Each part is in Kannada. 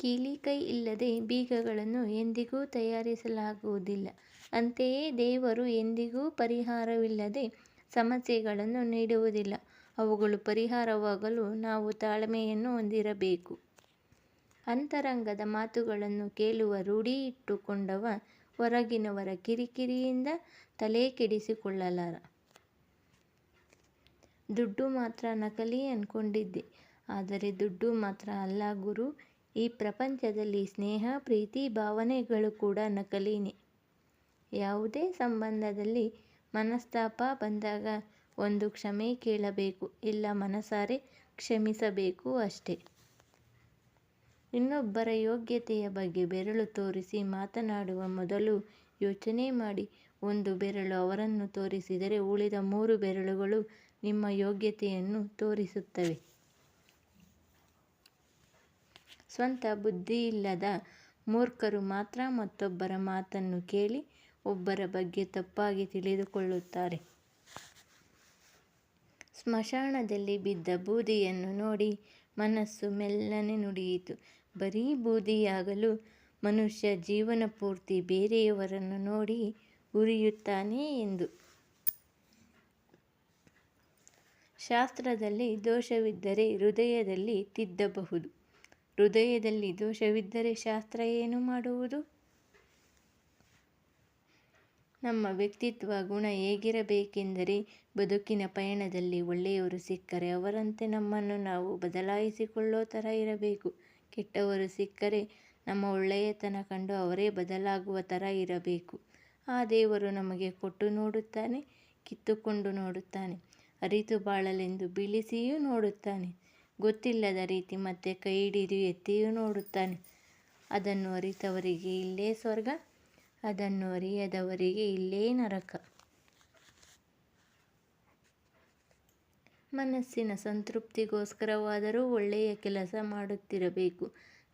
ಕೀಲಿಕೈ ಇಲ್ಲದೆ ಬೀಗಗಳನ್ನು ಎಂದಿಗೂ ತಯಾರಿಸಲಾಗುವುದಿಲ್ಲ. ಅಂತೆಯೇ ದೇವರು ಎಂದಿಗೂ ಪರಿಹಾರವಿಲ್ಲದೆ ಸಮಸ್ಯೆಗಳನ್ನು ನೀಡುವುದಿಲ್ಲ. ಅವುಗಳು ಪರಿಹಾರವಾಗಲು ನಾವು ತಾಳ್ಮೆಯನ್ನು ಹೊಂದಿರಬೇಕು. ಅಂತರಂಗದ ಮಾತುಗಳನ್ನು ಕೇಳುವ ರೂಢಿ ಇಟ್ಟುಕೊಂಡವ ಹೊರಗಿನವರ ಕಿರಿಕಿರಿಯಿಂದ ತಲೆ ಕೆಡಿಸಿಕೊಳ್ಳಲಾರ ದುಡ್ಡು ಮಾತ್ರ ನಕಲಿ ಅನ್ಕೊಂಡಿದ್ದೆ. ಆದರೆ ದುಡ್ಡು ಮಾತ್ರ ಅಲ್ಲ ಗುರೂ, ಈ ಪ್ರಪಂಚದಲ್ಲಿ ಸ್ನೇಹ, ಪ್ರೀತಿ, ಭಾವನೆಗಳು ಕೂಡ ನಕಲಿನೇ. ಯಾವುದೇ ಸಂಬಂಧದಲ್ಲಿ ಮನಸ್ತಾಪ ಬಂದಾಗ ಒಂದು ಕ್ಷಮೆ ಕೇಳಬೇಕು, ಇಲ್ಲ ಮನಸಾರೆ ಕ್ಷಮಿಸಬೇಕು ಅಷ್ಟೇ. ಇನ್ನೊಬ್ಬರ ಯೋಗ್ಯತೆಯ ಬಗ್ಗೆ ಬೆರಳು ತೋರಿಸಿ ಮಾತನಾಡುವ ಮೊದಲು ಯೋಚನೆ ಮಾಡಿ. ಒಂದು ಬೆರಳು ಅವರನ್ನು ತೋರಿಸಿದರೆ ಉಳಿದ ಮೂರು ಬೆರಳುಗಳು ನಿಮ್ಮ ಯೋಗ್ಯತೆಯನ್ನು ತೋರಿಸುತ್ತವೆ. ಸ್ವಂತ ಬುದ್ಧಿಯಿಲ್ಲದ ಮೂರ್ಖರು ಮಾತ್ರ ಮತ್ತೊಬ್ಬರ ಮಾತನ್ನು ಕೇಳಿ ಒಬ್ಬರ ಬಗ್ಗೆ ತಪ್ಪಾಗಿ ತಿಳಿದುಕೊಳ್ಳುತ್ತಾರೆ. ಸ್ಮಶಾನದಲ್ಲಿ ಬಿದ್ದ ಬೂದಿಯನ್ನು ನೋಡಿ ಮನಸ್ಸು ಮೆಲ್ಲನೆ ನುಡಿಯಿತು ಬರೀ ಬೂದಿಯಾಗಲು ಮನುಷ್ಯ ಜೀವನ ಪೂರ್ತಿ ಬೇರೆಯವರನ್ನು ನೋಡಿ ಉರಿಯುತ್ತಾನೆ ಎಂದು. ಶಾಸ್ತ್ರದಲ್ಲಿ ದೋಷವಿದ್ದರೆ ಹೃದಯದಲ್ಲಿ ತಿದ್ದಬಹುದು. ಹೃದಯದಲ್ಲಿ ದೋಷವಿದ್ದರೆ ಶಾಸ್ತ್ರ ಏನು ಮಾಡುವುದು. ನಮ್ಮ ವ್ಯಕ್ತಿತ್ವ, ಗುಣ ಹೇಗಿರಬೇಕೆಂದರೆ ಬದುಕಿನ ಪಯಣದಲ್ಲಿ ಒಳ್ಳೆಯವರು ಸಿಕ್ಕರೆ ಅವರಂತೆ ನಮ್ಮನ್ನು ನಾವು ಬದಲಾಯಿಸಿಕೊಳ್ಳೋ ಥರ ಇರಬೇಕು. ಕೆಟ್ಟವರು ಸಿಕ್ಕರೆ ನಮ್ಮ ಒಳ್ಳೆಯತನ ಕಂಡು ಅವರೇ ಬದಲಾಗುವ ಥರ ಇರಬೇಕು. ಆ ದೇವರು ನಮಗೆ ಕೊಟ್ಟು ನೋಡುತ್ತಾನೆ, ಕಿತ್ತುಕೊಂಡು ನೋಡುತ್ತಾನೆ, ಅರಿತು ಬಾಳಲೆಂದು ಬೀಳಿಸಿಯೂ ನೋಡುತ್ತಾನೆ, ಗೊತ್ತಿಲ್ಲದ ರೀತಿ ಮತ್ತೆ ಕೈ ಹಿಡಿದು ಎತ್ತಿಯೂ ನೋಡುತ್ತಾನೆ. ಅದನ್ನು ಅರಿತವರಿಗೆ ಇಲ್ಲೇ ಸ್ವರ್ಗ, ಅದನ್ನು ಅರಿಯದವರಿಗೆ ಇಲ್ಲೇ ನರಕ. ಮನಸ್ಸಿನ ಸಂತೃಪ್ತಿಗೋಸ್ಕರವಾದರೂ ಒಳ್ಳೆಯ ಕೆಲಸ ಮಾಡುತ್ತಿರಬೇಕು.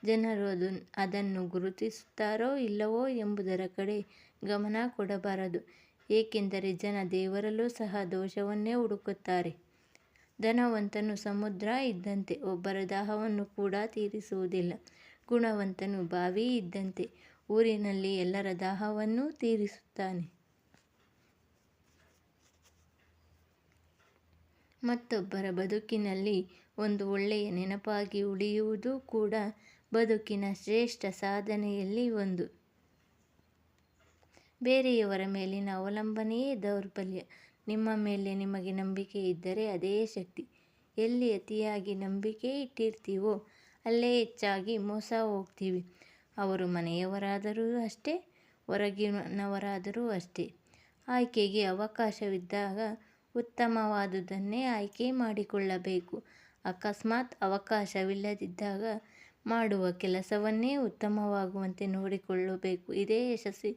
ಜನರು ಅದನ್ನು ಗುರುತಿಸುತ್ತಾರೋ ಇಲ್ಲವೋ ಎಂಬುದರ ಕಡೆ ಗಮನ ಕೊಡಬಾರದು. ಏಕೆಂದರೆ ಜನ ದೇವರಲ್ಲೂ ಸಹ ದೋಷವನ್ನೇ ಹುಡುಕುತ್ತಾರೆ. ಧನವಂತನು ಸಮುದ್ರ ಇದ್ದಂತೆ ಒಬ್ಬರ ದಾಹವನ್ನು ಕೂಡ ತೀರಿಸುವುದಿಲ್ಲ. ಗುಣವಂತನು ಬಾವಿ ಇದ್ದಂತೆ ಊರಿನಲ್ಲಿ ಎಲ್ಲರ ದಾಹವನ್ನೂ ತೀರಿಸುತ್ತಾನೆ. ಮತ್ತೊಬ್ಬರ ಬದುಕಿನಲ್ಲಿ ಒಂದು ಒಳ್ಳೆಯ ನೆನಪಾಗಿ ಉಳಿಯುವುದು ಕೂಡ ಬದುಕಿನ ಶ್ರೇಷ್ಠ ಸಾಧನೆಯಲ್ಲಿ ಒಂದು. ಬೇರೆಯವರ ಮೇಲಿನ ಅವಲಂಬನೆಯೇ ದೌರ್ಬಲ್ಯ. ನಿಮ್ಮ ಮೇಲೆ ನಿಮಗೆ ನಂಬಿಕೆ ಇದ್ದರೆ ಅದೇ ಶಕ್ತಿ. ಎಲ್ಲಿ ಅತಿಯಾಗಿ ನಂಬಿಕೆ ಇಟ್ಟಿರ್ತೀವೋ ಅಲ್ಲೇ ಹೆಚ್ಚಾಗಿ ಮೋಸ ಹೋಗ್ತೀವಿ. ಅವರು ಮನೆಯವರಾದರೂ ಅಷ್ಟೇ, ಹೊರಗಿನವರಾದರೂ ಅಷ್ಟೇ. ಆಯ್ಕೆಗೆ ಅವಕಾಶವಿದ್ದಾಗ ಉತ್ತಮವಾದುದನ್ನೇ ಆಯ್ಕೆ ಮಾಡಿಕೊಳ್ಳಬೇಕು. ಅಕಸ್ಮಾತ್ ಅವಕಾಶವಿಲ್ಲದಿದ್ದಾಗ ಮಾಡುವ ಕೆಲಸವನ್ನೇ ಉತ್ತಮವಾಗುವಂತೆ ನೋಡಿಕೊಳ್ಳಬೇಕು. ಇದೇ ಯಶಸ್ಸಿನ